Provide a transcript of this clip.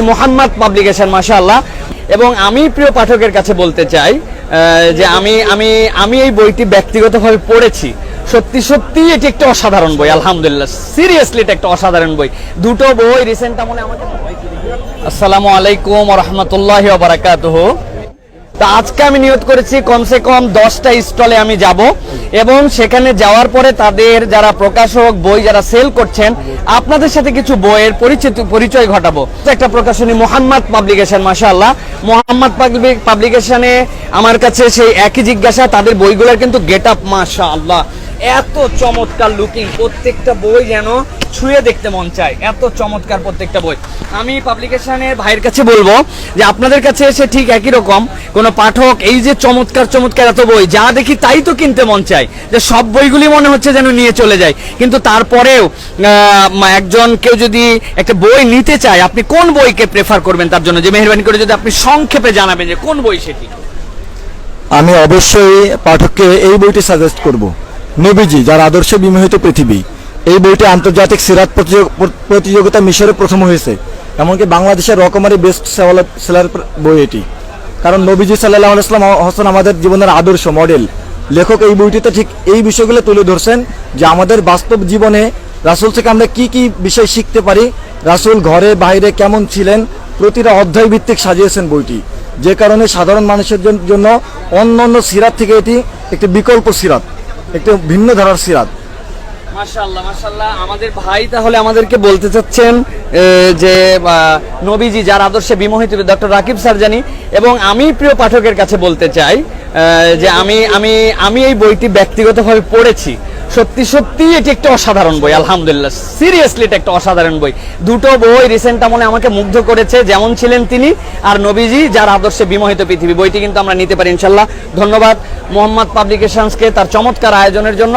Mohammad publication, মাশাআল্লাহ। এবং আমি প্রিয় পাঠকের কাছে বলতে চাই যে আমি আমি আমি এই বইটি ব্যক্তিগতভাবে পড়েছি। সত্যি সত্যি এটি একটা অসাধারণ বই, আলহামদুলিল্লাহ। সিরিয়াসলি এটা একটা অসাধারণ বই। দুটো বই রিসেন্ট আমলে আসসালামু আলাইকুম রহমতুল্লাহ বারাকাতুহ। তা আজকে আমি নিয়োগ করেছি কমসে কম দশটা স্টলে আমি যাব। এবং সেখানে যাওয়ার পরে তাদের যারা প্রকাশক, বই যারা সেল করছেন, আপনাদের সাথে কিছু বইয়ের পরিচিত, পরিচয় ঘটাবো। একটা প্রকাশনী মোহাম্মদ পাবলিকেশন মাসাল্লাহ মোহাম্মদ পাবলিকেশনে আমার কাছে সেই একই জিজ্ঞাসা, তাদের বইগুলোর কিন্তু গেট আপ মাশাআল্লাহ। এত চমৎকার লুকিং প্রত্যেকটা বই যেন ছুঁয়ে দেখতে মন চায়। এত চমৎকার প্রত্যেকটা বই। আমি পাবলিকেশনের ভাইয়ের কাছে বলব যে আপনাদের কাছে এসে ঠিক একই রকম কোন পাঠক এই যে চমৎকার চমৎকার এত বই, যা দেখি তাই তো কিনতে মন চায় যে সব বইগুলি মনে হচ্ছে যেন নিয়ে চলে যায়। কিন্তু তারপরেও একজন কেউ যদি একটা বই নিতে চায়, আপনি কোন বইকে প্রেফার করবেন তার জন্য? যে মেহরবানি করে যদি আপনি সংক্ষেপে জানাবেন যে কোন বই সেটি? আমি অবশ্যই পাঠককে এই বইটি সাজেস্ট করব। নবীজি, যার আদর্শে বিমোহিত পৃথিবী, এই বইটি আন্তর্জাতিক সিরাত প্রতিযোগ- প্রতিযোগিতা মিশরে প্রথম হয়েছে, এমনকি বাংলাদেশের রকমারি বেস্ট সেলার বই এটি। কারণ নবীজি সাল্লাহ ইসলাম হোসেন আমাদের জীবনের আদর্শ মডেল লেখক এই বইটিতে ঠিক এই বিষয়গুলো তুলে ধরছেন যে আমাদের বাস্তব জীবনে রাসূল থেকে আমরা কি কি বিষয় শিখতে পারি, রাসূল ঘরে, বাইরে কেমন ছিলেন, প্রতিটা অধ্যায় ভিত্তিক সাজিয়েছেন বইটি। যে কারণে সাধারণ মানুষের জন্য অন্য অন্য সিরাত থেকে এটি একটি বিকল্প সিরাত। একটি ভিন্ন ধারার সিরাত। মাশাল্লাহ মাশাল্লাহ আমাদের ভাই তাহলে আমাদেরকে বলতে চাচ্ছেন যে নবীজি যার আদর্শে বিমোহিত ডক্টর রাকিব সার্জানি। এবং আমি প্রিয় পাঠকের কাছে বলতে চাই যে আমি আমি আমি এই বইটি ব্যক্তিগতভাবে পড়েছি। সত্যি সত্যি, এটি একটা অসাধারণ বই, আলহামদুলিল্লাহ। সিরিয়াসলি এটা একটা অসাধারণ বই। দুটো বই রিসেন্ট মনে আমাকে মুগ্ধ করেছে, যেমন ছিলেন তিনি আর নবীজি, যার আদর্শে বিমোহিত পৃথিবী। বইটি কিন্তু আমরা নিতে পারি, ইনশাল্লাহ। ধন্যবাদ মোহাম্মদ পাবলিকেশনসকে তার চমৎকার আয়োজনের জন্য।